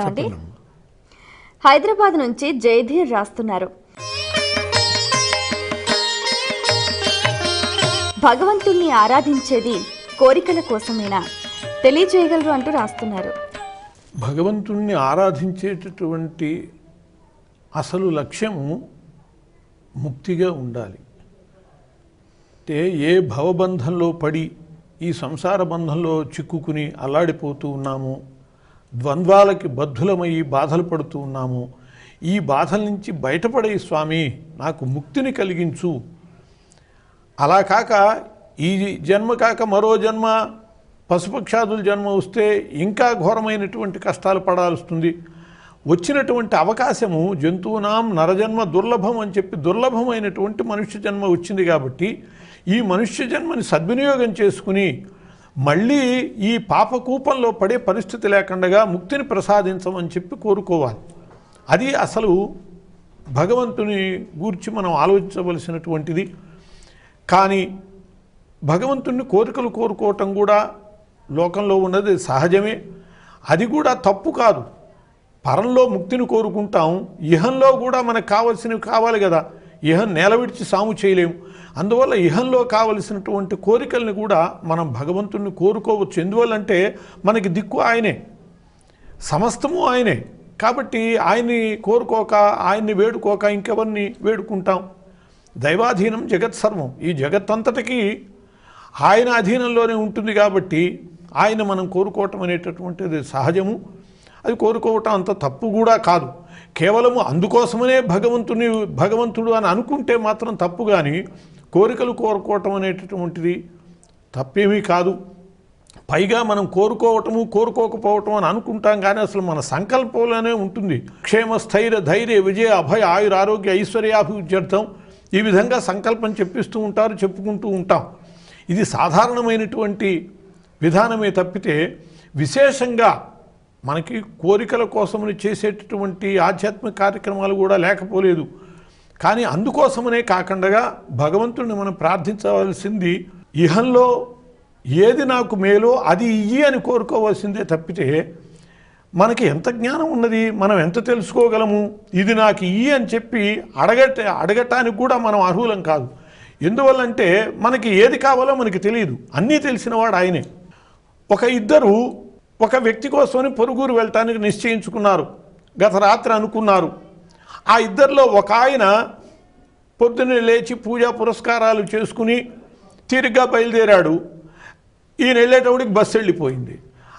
అండి హైదరాబాద్ నుంచి జయధీర్ రాస్తున్నారు. భగవంతుణ్ణి ఆరాధించేది కోరికల కోసమేనా? తెలియజేయగలరు అంటూ రాస్తున్నారు. భగవంతుణ్ణి ఆరాధించేటటువంటి అసలు లక్ష్యము ముక్తిగా ఉండాలి. అంటే ఏ భవబంధంలో పడి ఈ సంసార బంధంలో చిక్కుకుని అల్లాడిపోతూ ఉన్నాము ద్వంద్వాలకి బద్ధులమై బాధలు పడుతూ ఉన్నాము. ఈ బాధల నుంచి బయటపడే స్వామి నాకు ముక్తిని కలిగించు. అలా కాక ఈ జన్మ కాక మరో జన్మ పశుపక్షాదుల జన్మ వస్తే ఇంకా ఘోరమైనటువంటి కష్టాలు పడాల్స్తుంది. వచ్చినటువంటి అవకాశము జంతువునాం నరజన్మ దుర్లభం అని చెప్పి దుర్లభమైనటువంటి మనుష్య జన్మ వచ్చింది కాబట్టి ఈ మనుష్య జన్మని సద్వినియోగం చేసుకుని మళ్ళీ ఈ పాపకూపంలో పడే పరిస్థితి లేకుండా ముక్తిని ప్రసాదించమని చెప్పి కోరుకోవాలి. అది అసలు భగవంతుని గూర్చి మనం ఆలోచించవలసినటువంటిది. కానీ భగవంతుని కోరికలు కోరుకోవటం కూడా లోకంలో ఉన్నది సహజమే. అది కూడా తప్పు కాదు. పరంలో ముక్తిని కోరుకుంటాం ఇహంలో కూడా మనకు కావలసినవి కావాలి కదా. ఇహం నేల విడిచి సాము చేయలేము. అందువల్ల ఇహంలో కావలసినటువంటి కోరికల్ని కూడా మనం భగవంతుణ్ణి కోరుకోవచ్చు. ఎందువల్లంటే మనకి దిక్కు ఆయనే. సమస్తము ఆయనే. కాబట్టి ఆయన్ని కోరుకోక ఆయన్ని వేడుకోక ఇంకెవరిని వేడుకుంటాం? దైవాధీనం జగత్ సర్వం. ఈ జగత్తంతటికీ ఆయన అధీనంలోనే ఉంటుంది కాబట్టి ఆయన మనం కోరుకోవటం అనేటటువంటిది సహజము. అది కోరుకోవటం అంత తప్పు కూడా కాదు. కేవలము అందుకోసమనే భగవంతుని భగవంతుడు అని అనుకుంటే మాత్రం తప్పు కానీ కోరికలు కోరుకోవటం అనేటటువంటిది తప్పేమీ కాదు. పైగా మనం కోరుకోవటము కోరుకోకపోవటం అని అనుకుంటాం కానీ అసలు మన సంకల్పంలోనే ఉంటుంది. క్షేమ స్థైర్య ధైర్య విజయ అభయ ఆయుర ఆరోగ్య ఐశ్వర్యాభివృద్ధ్యర్థం ఈ విధంగా సంకల్పం చెప్పిస్తూ ఉంటారు చెప్పుకుంటూ ఉంటాం. ఇది సాధారణమైనటువంటి విధానమే తప్పితే విశేషంగా మనకి కోరికల కోసమని చేసేటటువంటి ఆధ్యాత్మిక కార్యక్రమాలు కూడా లేకపోలేదు. కానీ అందుకోసమనే కాకుండా భగవంతుడిని మనం ప్రార్థించవలసింది ఇహంలో ఏది నాకు మేలో అది ఇయ్యి అని కోరుకోవాల్సిందే తప్పితే మనకి ఎంత జ్ఞానం ఉన్నది మనం ఎంత తెలుసుకోగలము ఇది నాకు ఇయ్యి అని చెప్పి అడగట అడగటానికి కూడా మనం అర్హులం కాదు. ఎందువల్లంటే మనకి ఏది కావాలో మనకి తెలియదు. అన్నీ తెలిసినవాడు ఆయనే. ఒక ఇద్దరు ఒక వ్యక్తి కోసమని పొరుగురు వెళ్ళటానికి నిశ్చయించుకున్నారు. గత రాత్రి అనుకున్నారు. ఆ ఇద్దరిలో ఒక ఆయన పొద్దున్నే లేచి పూజా పురస్కారాలు చేసుకుని తీరిగ్గా బయలుదేరాడు. ఈయన వెళ్ళేటప్పటికి బస్సు వెళ్ళిపోయింది.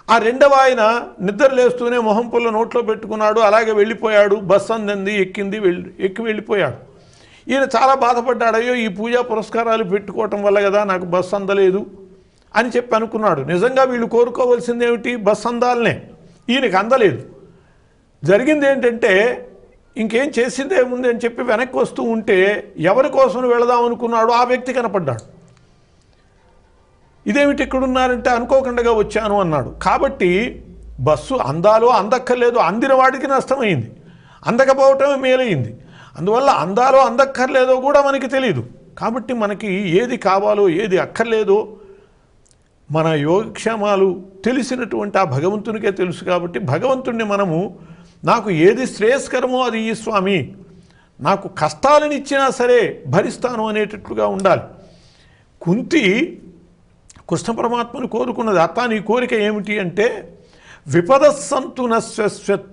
ఆ రెండవ ఆయన నిద్ర లేస్తూనే మొహం పుల్ల నోట్లో పెట్టుకున్నాడు. అలాగే వెళ్ళిపోయాడు. బస్సు అందింది ఎక్కింది వెళ్ళి ఎక్కి వెళ్ళిపోయాడు. ఈయన చాలా బాధపడ్డాడు. అయ్యో ఈ పూజా పురస్కారాలు పెట్టుకోవటం వల్ల కదా నాకు బస్సు అందలేదు. అని చెప్పి అనుకున్నాడు. నిజంగా వీళ్ళు కోరుకోవాల్సింది ఏమిటి బస్ అందాలనే. ఈయనకి అందలేదు. జరిగింది ఏంటంటే ఇంకేం చేసిందే ఉంది అని చెప్పి వెనక్కి వస్తూ ఉంటే ఎవరి కోసం వెళదాం అనుకున్నాడో ఆ వ్యక్తి కనపడ్డాడు. ఇదేమిటి ఇక్కడున్నారంటే అనుకోకుండా వచ్చాను అన్నాడు. కాబట్టి బస్సు అందాలో అందక్కర్లేదు. అందిన వాడికి నష్టమైంది. అందకపోవటమే మేలైంది. అందువల్ల అందాలో అందక్కర్లేదో కూడా మనకి తెలియదు కాబట్టి మనకి ఏది కావాలో ఏది అక్కర్లేదో మన యోగక్షేమాలు తెలిసినటువంటి ఆ భగవంతునికే తెలుసు కాబట్టి భగవంతుణ్ణి మనము నాకు ఏది శ్రేయస్కరమో అది ఈ స్వామి. నాకు కష్టాలను ఇచ్చినా సరే భరిస్తాను అనేటట్లుగా ఉండాలి. కుంతి కృష్ణ పరమాత్మను కోరుకున్నది. అత్త నీ కోరిక ఏమిటి అంటే విపద సంతు నశ్వత్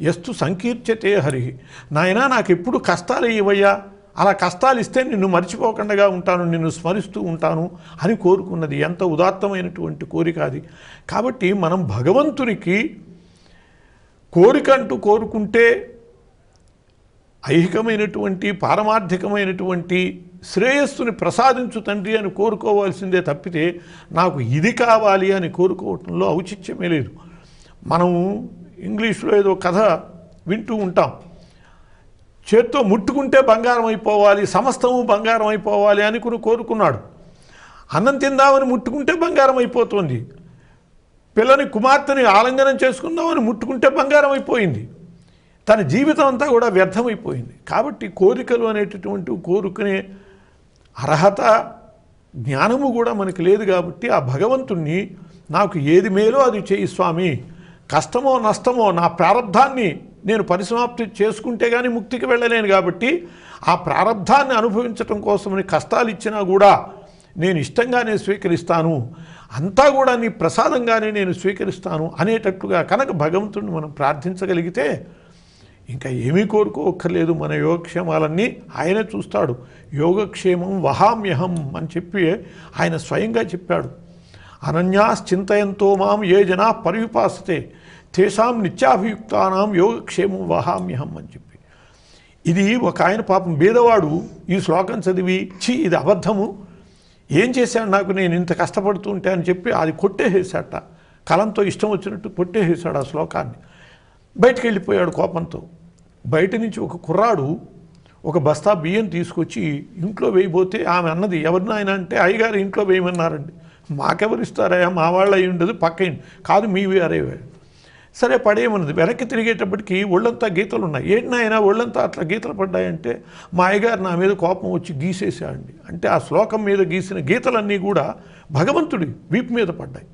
ఎస్తు సంకీర్చతే హరి. నాయనా నాకు ఎప్పుడు కష్టాలు ఇవయ్యా అలా కష్టాలు ఇస్తే నిన్ను మర్చిపోకుండా ఉంటాను నిన్ను స్మరిస్తూ ఉంటాను అని కోరుకున్నది. ఎంత ఉదాత్తమైనటువంటి కోరిక అది. కాబట్టి మనం భగవంతునికి కోరిక అంటూ కోరుకుంటే ఐహికమైనటువంటి పారమార్థికమైనటువంటి శ్రేయస్సుని ప్రసాదించు తండ్రి అని కోరుకోవాల్సిందే తప్పితే నాకు ఇది కావాలి అని కోరుకోవటంలో ఔచిత్యమే లేదు. మనం ఇంగ్లీష్లో ఏదో కథ వింటూ ఉంటాం. చేత్తో ముట్టుకుంటే బంగారం అయిపోవాలి సమస్తము బంగారం అయిపోవాలి అని కొన్ని కోరుకున్నాడు. అన్నం తిందామని ముట్టుకుంటే బంగారం అయిపోతుంది పిల్లని కుమార్తెని ఆలింగనం చేసుకుందామని ముట్టుకుంటే బంగారం అయిపోయింది తన జీవితం అంతా కూడా వ్యర్థమైపోయింది. కాబట్టి కోరికలు అనేటటువంటి కోరుకునే అర్హత జ్ఞానము కూడా మనకి లేదు కాబట్టి ఆ భగవంతుణ్ణి నాకు ఏది మేలో అది చేయి స్వామి. కష్టమో నష్టమో నా ప్రారంధాన్ని నేను పరిసమాప్తి చేసుకుంటే కానీ ముక్తికి వెళ్ళలేను కాబట్టి ఆ ప్రారంధాన్ని అనుభవించటం కోసమని కష్టాలు ఇచ్చినా కూడా నేను ఇష్టంగానే స్వీకరిస్తాను. అంతా కూడా నీ ప్రసాదంగానే నేను స్వీకరిస్తాను అనేటట్టుగా కనుక భగవంతుడిని మనం ప్రార్థించగలిగితే ఇంకా ఏమీ కోరుకోక్కర్లేదు. మన యోగక్షేమాలన్నీ ఆయనే చూస్తాడు. యోగక్షేమం వహామ్యహం అని చెప్పి ఆయన స్వయంగా చెప్పాడు. అనన్యాశ్చింతయంతో మాం ఏ జనా పర్యుపాసతే తేషాం నిత్యాభియుక్తానాం యోగక్షేమం వహామ్యహం అని చెప్పి. ఇది ఒక ఆయన పాపం బీదవాడు ఈ శ్లోకం చదివి ఛీ ఇది అబద్ధము. ఏం చేశాడు నాకు నేను ఇంత కష్టపడుతుంటే అని చెప్పి అది కొట్టేసేసాట కలంతో ఇష్టం వచ్చినట్టు కొట్టేసేసాడు ఆ శ్లోకాన్ని. బయటికి వెళ్ళిపోయాడు కోపంతో. బయట నుంచి ఒక కుర్రాడు ఒక బస్తా బియ్యం తీసుకొచ్చి ఇంట్లో వేయబోతే ఆమె అన్నది ఎవరినైనా అంటే అయ్యగారు ఇంట్లో వేయమన్నారండి. మాకెవరు ఇస్తారయ్యా? మా వాళ్ళు అయి ఉండదు పక్క కాదు మీవి అరేవాడు సరే పడేయమన్నది వెనక్కి తిరిగేటప్పటికి ఒళ్ళంతా గీతలు ఉన్నాయి ఏంటి నాయన ఒళ్ళంతా అట్లా గీతలు పడ్డాయంటే మా అయ్యగారు నా మీద కోపం వచ్చి గీసేసాడండి అంటే ఆ శ్లోకం మీద గీసిన గీతలన్నీ కూడా భగవంతుడి వీపు మీద పడ్డాయి.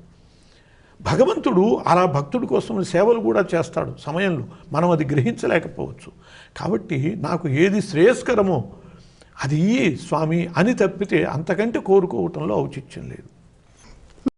భగవంతుడు అలా భక్తుడి కోసం సేవలు కూడా చేస్తాడు సమయంలో. మనం అది గ్రహించలేకపోవచ్చు. కాబట్టి నాకు ఏది శ్రేయస్కరమో అది స్వామి అని తప్పితే అంతకంటే కోరుకోవటంలో ఔచిత్యం లేదు.